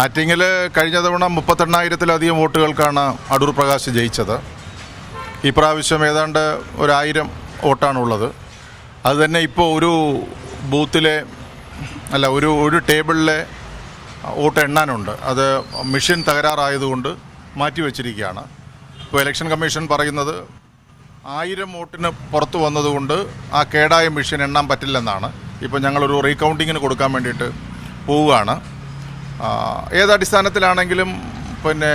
ആറ്റിങ്ങിൽ കഴിഞ്ഞ തവണ മുപ്പത്തെണ്ണായിരത്തിലധികം വോട്ടുകൾക്കാണ് അടൂർ പ്രകാശ് ജയിച്ചത്. ഈ പ്രാവശ്യം ഏതാണ്ട് ഒരായിരം വോട്ടാണുള്ളത്. അതുതന്നെ ഇപ്പോൾ ഒരു ബൂത്തിലെ അല്ല ഒരു ഒരു ടേബിളിലെ വോട്ട് എണ്ണാനുണ്ട്. അത് മെഷീൻ തകരാറായതുകൊണ്ട് മാറ്റിവെച്ചിരിക്കുകയാണ് ഇപ്പോൾ ഇലക്ഷൻ കമ്മീഷൻ പറയുന്നത് ആയിരം വോട്ടിന് പുറത്ത് വന്നതുകൊണ്ട് ആ കേടായ മെഷീൻ എണ്ണാൻ പറ്റില്ലെന്നാണ്. ഇപ്പോൾ ഞങ്ങളൊരു റീകൗണ്ടിങ്ങിന് കൊടുക്കാൻ വേണ്ടിയിട്ട് പോവുകയാണ്. ഏതടിസ്ഥാനത്തിലാണെങ്കിലും പിന്നെ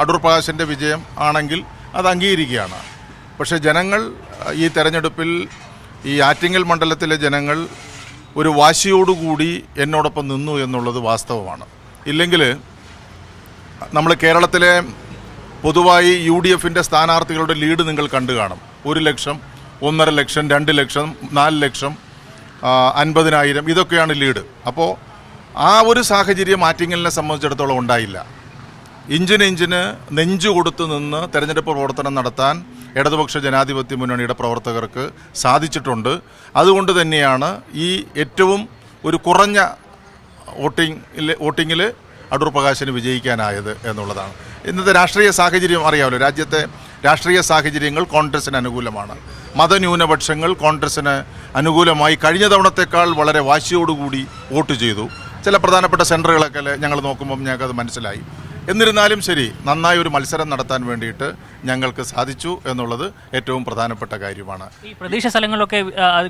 അടൂർ പ്രകാശിന്റെ വിജയം ആണെങ്കിൽ അത് അംഗീകരിക്കുകയാണ്. പക്ഷേ ജനങ്ങൾ ഈ തെരഞ്ഞെടുപ്പിൽ ഈ ആറ്റിങ്ങൽ മണ്ഡലത്തിലെ ജനങ്ങൾ ഒരു വാശിയോടുകൂടി എന്നോടൊപ്പം നിന്നു എന്നുള്ളത് വാസ്തവമാണ്. ഇല്ലെങ്കിൽ നമ്മൾ കേരളത്തിലെ പൊതുവായി യു ഡി എഫിന്റെ സ്ഥാനാർത്ഥികളുടെ ലീഡ് നിങ്ങൾ കണ്ടു കാണും. ഒരു ലക്ഷം ഒന്നര ലക്ഷം രണ്ട് ലക്ഷം നാല് ലക്ഷം അൻപതിനായിരം ഇതൊക്കെയാണ് ലീഡ്. അപ്പോൾ ആ ഒരു സാഹചര്യം ആറ്റിങ്ങലിനെ സംബന്ധിച്ചിടത്തോളം ഉണ്ടായില്ല. ഇഞ്ചിന് ഇഞ്ചിന് നെഞ്ചു കൊടുത്തു നിന്ന് തെരഞ്ഞെടുപ്പ് പ്രവർത്തനം നടത്താൻ ഇടതുപക്ഷ ജനാധിപത്യ മുന്നണിയുടെ പ്രവർത്തകർക്ക് സാധിച്ചിട്ടുണ്ട്. അതുകൊണ്ട് തന്നെയാണ് ഈ ഏറ്റവും ഒരു കുറഞ്ഞ വോട്ടിംഗിൽ വോട്ടിങ്ങിൽ അടൂർ പ്രകാശിന് വിജയിക്കാനായത് എന്നുള്ളതാണ്. ഇന്നത്തെ രാഷ്ട്രീയ സാഹചര്യം അറിയാമല്ലോ. രാജ്യത്തെ രാഷ്ട്രീയ സാഹചര്യങ്ങൾ കോൺഗ്രസിന് അനുകൂലമാണ്. മതന്യൂനപക്ഷങ്ങൾ കോൺഗ്രസിന് അനുകൂലമായി കഴിഞ്ഞ തവണത്തേക്കാൾ വളരെ വാശിയോടുകൂടി വോട്ട് ചെയ്തു. ചില പ്രധാനപ്പെട്ട സെന്ററുകളൊക്കെ ഞങ്ങൾ നോക്കുമ്പോൾ ഞങ്ങൾക്കത് മനസ്സിലായി. എന്നിരുന്നാലും ശരി നന്നായി ഒരു മത്സരം നടത്താൻ വേണ്ടിയിട്ട് ഞങ്ങൾക്ക് സാധിച്ചു എന്നുള്ളത് ഏറ്റവും പ്രധാനപ്പെട്ട കാര്യമാണ്. ഈ പ്രതീക്ഷ സ്ഥലങ്ങളിലൊക്കെ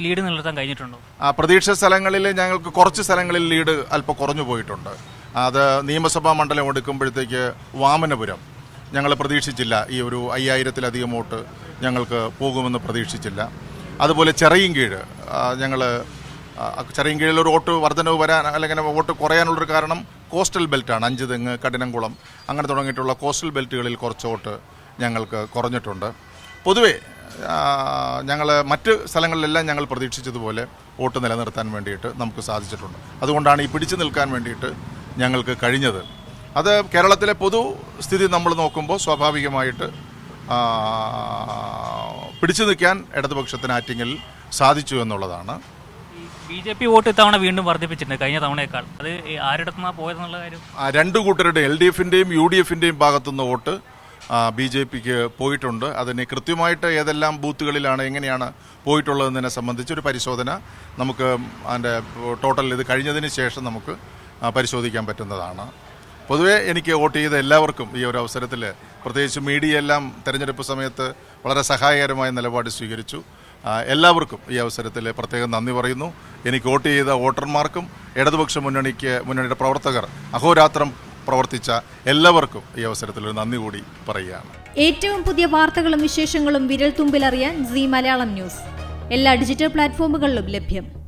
ലീഡ് നിലനിർത്താൻ കഴിഞ്ഞിട്ടുണ്ടോ? ആ പ്രതീക്ഷ സ്ഥലങ്ങളിൽ ഞങ്ങൾക്ക് കുറച്ച് സ്ഥലങ്ങളിൽ ലീഡ് അല്പം കുറഞ്ഞു പോയിട്ടുണ്ട്. അത് നിയമസഭാ മണ്ഡലം എടുക്കുമ്പോഴത്തേക്ക് വാമനപുരം. ഞങ്ങൾ പ്രതീക്ഷിച്ചില്ല ഈ ഒരു അയ്യായിരത്തിലധികം വോട്ട് ഞങ്ങൾക്ക് പോകുമെന്ന് പ്രതീക്ഷിച്ചില്ല. അതുപോലെ ചെറിയൻകീഴ് ഞങ്ങൾ ചെറിയൻകീഴിൽ ഒരു വോട്ട് വർധനവ് വരാൻ അല്ലെങ്കിൽ വോട്ട് കുറയാനുള്ളൊരു കാരണം കോസ്റ്റൽ ബെൽറ്റാണ്. അഞ്ച് തെങ്ങ് കഠിനംകുളം. അങ്ങനെ തുടങ്ങിയിട്ടുള്ള കോസ്റ്റൽ ബെൽറ്റുകളിൽ കുറച്ച് വോട്ട് ഞങ്ങൾക്ക് കുറഞ്ഞിട്ടുണ്ട്. പൊതുവേ ഞങ്ങൾ മറ്റ് സ്ഥലങ്ങളിലെല്ലാം ഞങ്ങൾ പ്രതീക്ഷിച്ചതുപോലെ വോട്ട് നിലനിർത്താൻ വേണ്ടിയിട്ട് നമുക്ക് സാധിച്ചിട്ടുണ്ട്. അതുകൊണ്ടാണ് ഈ പിടിച്ചു നിൽക്കാൻ വേണ്ടിയിട്ട് ഞങ്ങൾക്ക് കഴിഞ്ഞത്. അത് കേരളത്തിലെ പൊതു സ്ഥിതി നമ്മൾ നോക്കുമ്പോൾ സ്വാഭാവികമായിട്ട് പിടിച്ചു നിൽക്കാൻ ഇടതുപക്ഷത്തിന് ആറ്റിങ്ങിൽ സാധിച്ചു എന്നുള്ളതാണ്. ബി ജെ പി വോട്ട് ഇത്തവണ വീണ്ടും വർദ്ധിപ്പിച്ചിട്ടുണ്ട്. കഴിഞ്ഞ തവണയേക്കാൾ. അത് ആരുടെ പോയതെന്നുള്ള കാര്യം? രണ്ട് കൂട്ടരുടെ എൽ ഡി എഫിന്റെയും യു ഡി എഫിന്റെയും ഭാഗത്തുനിന്ന് വോട്ട് ബി ജെ പിക്ക് പോയിട്ടുണ്ട്. അതിന് കൃത്യമായിട്ട് ഏതെല്ലാം ബൂത്തുകളിലാണ് എങ്ങനെയാണ് പോയിട്ടുള്ളതെന്നതിനെ സംബന്ധിച്ച് ഒരു പരിശോധന നമുക്ക് അതിന്റെ ടോട്ടൽ ഇത് കഴിഞ്ഞതിന് ശേഷം നമുക്ക് പരിശോധിക്കാൻ പറ്റുന്നതാണ്. പൊതുവേ എനിക്ക് വോട്ട് ചെയ്ത എല്ലാവർക്കും ഈ ഒരു അവസരത്തിൽ പ്രത്യേകിച്ച് മീഡിയ എല്ലാം തെരഞ്ഞെടുപ്പ് സമയത്ത് വളരെ സഹായകരമായ നിലപാട് സ്വീകരിച്ചു. എല്ലാവർക്കും ഈ അവസരത്തിൽ പ്രത്യേകം നന്ദി പറയുന്നു. എനിക്ക് വോട്ട് ചെയ്ത വോട്ടർമാർക്കും ഇടതുപക്ഷ മുന്നണിക്ക് മുന്നണിയുടെ പ്രവർത്തകർ അഹോരാത്രം പ്രവർത്തിച്ച എല്ലാവർക്കും ഈ അവസരത്തിൽ ഒരു നന്ദി കൂടി പറയുകയാണ്. ഏറ്റവും പുതിയ വാർത്തകളും വിശേഷങ്ങളും വിരൽ തുമ്പിലറിയാൻ സി മലയാളം ന്യൂസ്. എല്ലാ ഡിജിറ്റൽ പ്ലാറ്റ്ഫോമുകളിലും ലഭ്യം.